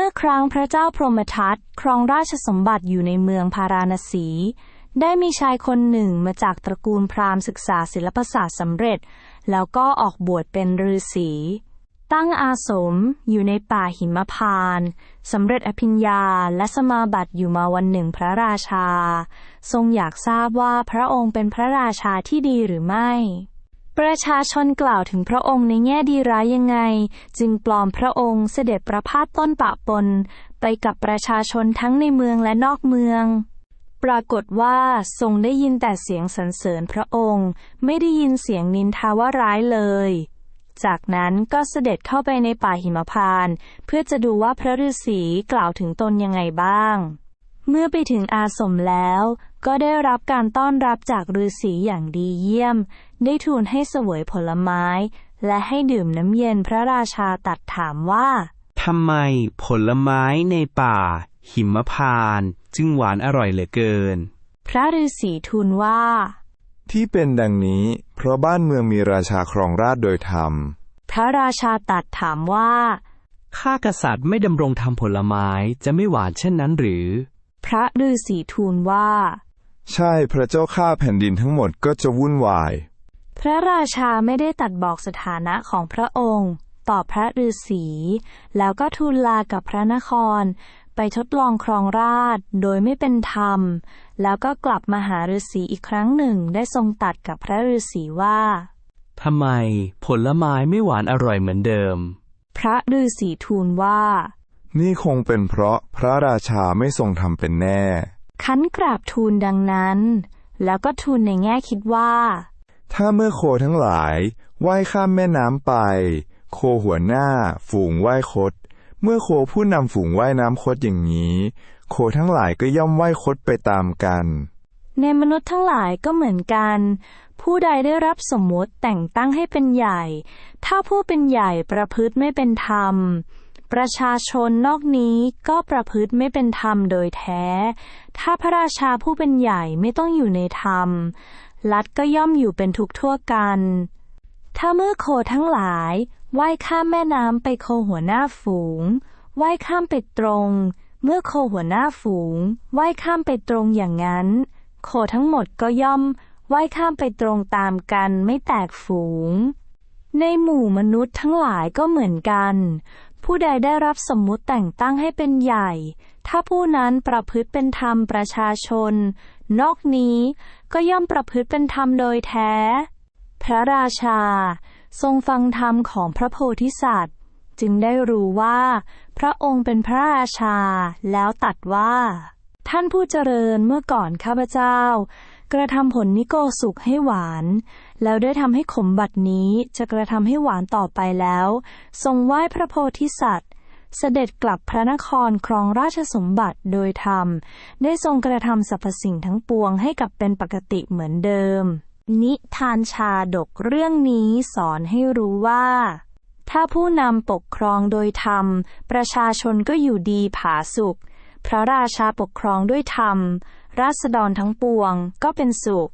มื่อครั้งพระเจ้าพรหมทัตครองราชสมบัติอยู่ในเมืองพาราณสี ได้มีชายคนหนึ่งมาจากตระกูลพราหมณ์ศึกษาศิลปศาสตร์สำเร็จ แล้วก็ออกบวชเป็นฤาษีตั้งอาสมอยู่ในป่าหิมพานสำเร็จอภิญญาและสมาบัติอยู่มาวันหนึ่งพระราชา ทรงอยากทราบว่าพระองค์เป็นพระราชาที่ดีหรือไม่ ประชาชนกล่าวถึงพระองค์ในแง่ดีร้ายยังไง จึงปลอมพระองค์เสด็จประพาสต้นปะปน ไปกับประชาชนทั้งในเมืองและนอกเมือง ปรากฏว่าทรงได้ยินแต่เสียงสรรเสริญพระองค์ ไม่ได้ยินเสียงนินทาว่าร้ายเลย จากนั้นก็เสด็จเข้าไปในป่าหิมพานต์เพื่อจะดูว่าพระฤาษีกล่าวถึงตนยังไงบ้าง เมื่อไปถึงอาสมแล้วก็ได้รับการต้อนรับจากฤาษีอย่างดีเยี่ยม ได้ทูลให้เสวยผลไม้ และให้ดื่มน้ำเย็นพระราชาตัดถามว่าทำไมผลไม้ในป่า หิมพานต์จึงหวานอร่อยเหลือเกิน พระฤาษีทูลว่า ที่เป็นดังนี้ เพราะบ้านเมืองมีราชาครองราชย์โดยธรรม พระราชาตรัดถามว่าข้ากษัตริย์ไม่ดำรงทำผลไม้จะไม่หวานเช่นนั้นหรือ พระฤาษีทูลว่า ใช่พระเจ้าข้าแผ่นดินทั้งหมดก็จะวุ่นวาย พระราชาไม่ได้ตัดบอกสถานะของพระองค์ ต่อพระฤาษี แล้วก็ทูลลากับพระนคร ไปทดลองครองราชย์โดยไม่เป็นธรรม แล้วก็กลับมาหาฤาษีอีกครั้งหนึ่งได้ทรงตัดกับพระฤาษีว่าทำไมผลไม้ไม่หวานอร่อยเหมือนเดิม พระฤาษีทูลว่า นี่คงเป็นเพราะพระราชาไม่ทรงทำเป็นแน่ คันกราบทูลดังนั้น แล้วก็ทูลในแง่คิดว่า ถ้าเมื่อโคทั้งหลายว่ายข้ามแม่น้ำไป โคหัวหน้า ฝูงว่ายคด เมื่อโคผู้นำฝูงว่ายน้ำคดอย่างนี้ โคทั้งหลายก็ย่อมว่ายคดไปตามกัน ในมนุษย์ทั้งหลายก็เหมือนกัน ผู้ใดได้รับสมมติแต่งตั้งให้เป็นใหญ่ ถ้าผู้เป็นใหญ่ประพฤติไม่เป็นธรรม ประชาชนนอกนี้ก็ประพฤติไม่เป็นธรรมโดยแท้ ถ้าพระราชาผู้เป็นใหญ่ไม่ต้องอยู่ในธรรม รัฐก็ย่อมอยู่เป็นทุกทั่วกัน ถ้าเมื่อโคทั้งหลายว่ายข้ามแม่น้ำไปโคหัวหน้าฝูงว่ายข้ามไปตรง เมื่อโคหัวหน้าฝูงว่ายข้ามไปตรงอย่างนั้น โคทั้งหมดก็ย่อมว่ายข้ามไปตรงตามกันไม่แตกฝูง ในหมู่มนุษย์ทั้งหลายก็เหมือนกัน ผู้ใดได้รับสมมุติแต่งตั้งให้เป็นใหญ่ ถ้าผู้นั้นประพฤติเป็นธรรมประชาชน นอกนี้ก็ย่อมประพฤติเป็นธรรมโดยแท้ พระราชา ทรงฟังธรรมของพระโพธิสัตว์ จึงได้รู้ว่า พระองค์เป็นพระราชา แล้วตัดว่า ท่านผู้เจริญเมื่อก่อนข้าพเจ้า กระทำผลนิโกสุกให้หวาน แล้วได้ทำให้ขมบัดนี้จะกระทำให้หวานต่อไปแล้ว ทรงไหว้พระโพธิสัตว์ เสด็จกลับพระนครครองราชสมบัติโดยธรรม ได้ทรงกระทำสรรพสิ่งทั้งปวงให้กลับเป็นปกติเหมือนเดิม นิทานชาดกเรื่องนี้สอนให้รู้ว่า ถ้าผู้นำปกครองโดยธรรม ประชาชนก็อยู่ดีผาสุข พระราชาปกครองด้วยธรรม ราษฎรทั้งปวงก็เป็นสุข